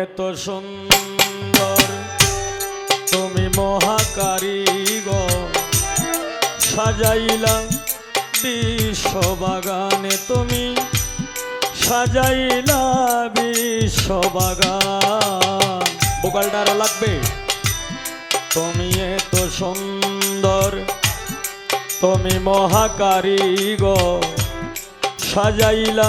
এত সুন্দর, তুমি মহাকারী মহাকারিগ সাজাইলা বিশ্ববাগানে তুমি, সাজাইলা বিশ্ববাগান। বোকালটা আরও লাগবে। তুমি এত সুন্দর, তুমি মহাকারী মহাকারিগ সাজাইলা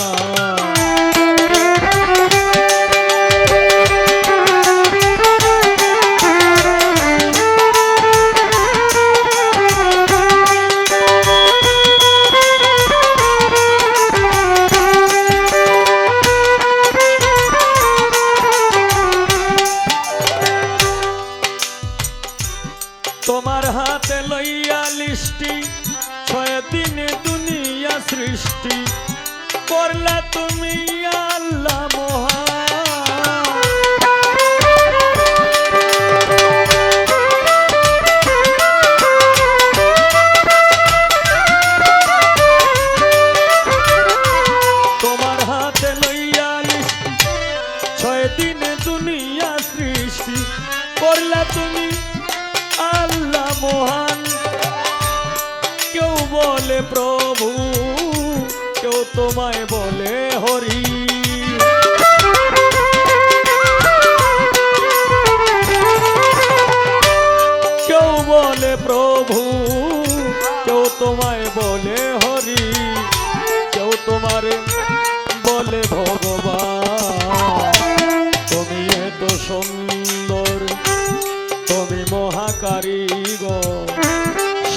তোমায় বলে হরি। কেউ বলে প্রভু, কেউ তোমায় বলে হরি। কেউ তোমার বলে ভগবান। তুমি এত সুন্দর, তুমি মহাকারিগ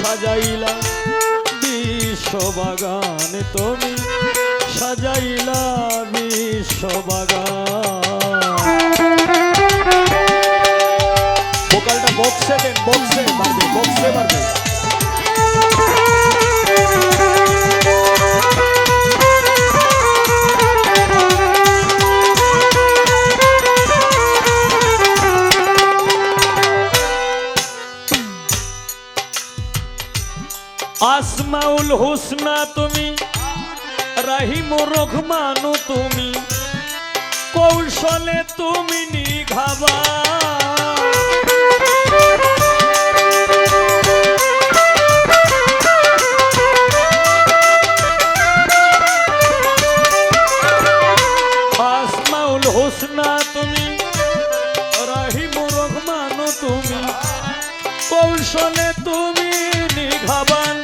সাজাইলা বিশ্ববাগান তুমি। সাজাইলা বিশ্ববাগান। ভোকালটা বক্সে দেন বক্সে মারবে বক্সে মারবে। আসমাউল হুসনা তুমি রাহিম রহমানু তুমি কৌশলে তুমি নিঘাবা। তুমি তুমি কৌশলে তুমি নিঘাবান।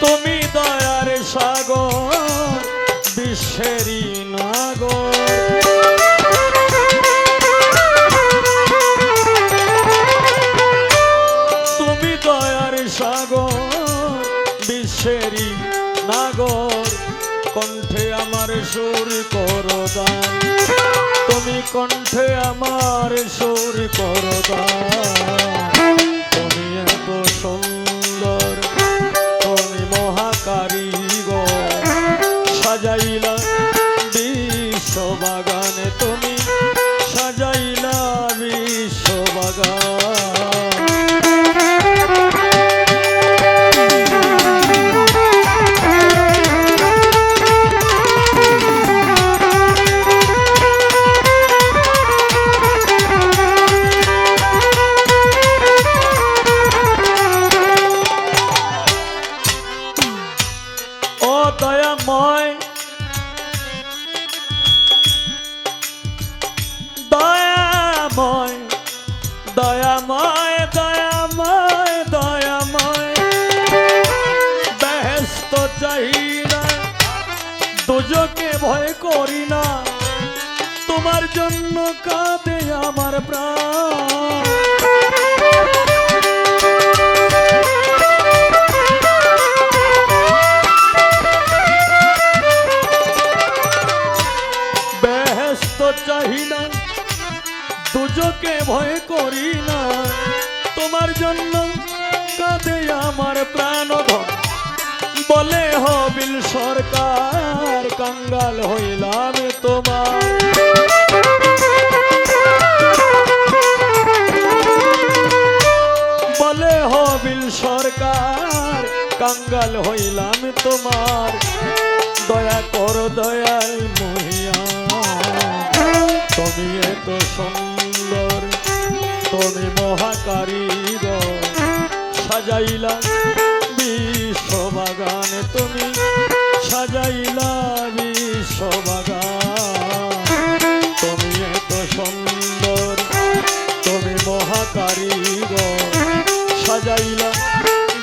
তুমি বিশ্বেরই নাগর তুমি দয়ার সাগর, বিশ্বেরই নাগর। কণ্ঠে আমার সুর করো দান তুমি কণ্ঠে আমার সুর করো দয়াময়। দয়াময় দয়াময় দয়াময় দয়াময়। ব্যস্ত চাহিদা দুজকে ভয় করি না তোমার জন্য কাঁদে আমার প্রাণ। দুজকে ভয় করি না। তোমার জন্য কাঁদে আমার প্রাণ বলে হবিল সরকার, কাঙ্গাল হইলাম তোমার। বলে হবিল সরকার, কাঙ্গাল হইলাম তোমার। দয়া কর দয়াল মহিয়া, তুমি এত সুন্দর তুমি মহাকারীর সাজাইলা বিশ্ববাগান তুমি সাজাইলা বিশ্ববাগান। তুমি এত সুন্দর, তুমি মহাকারীর সাজাইলা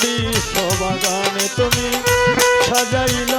বিশ্ববাগানে। তুমি সাজাইলা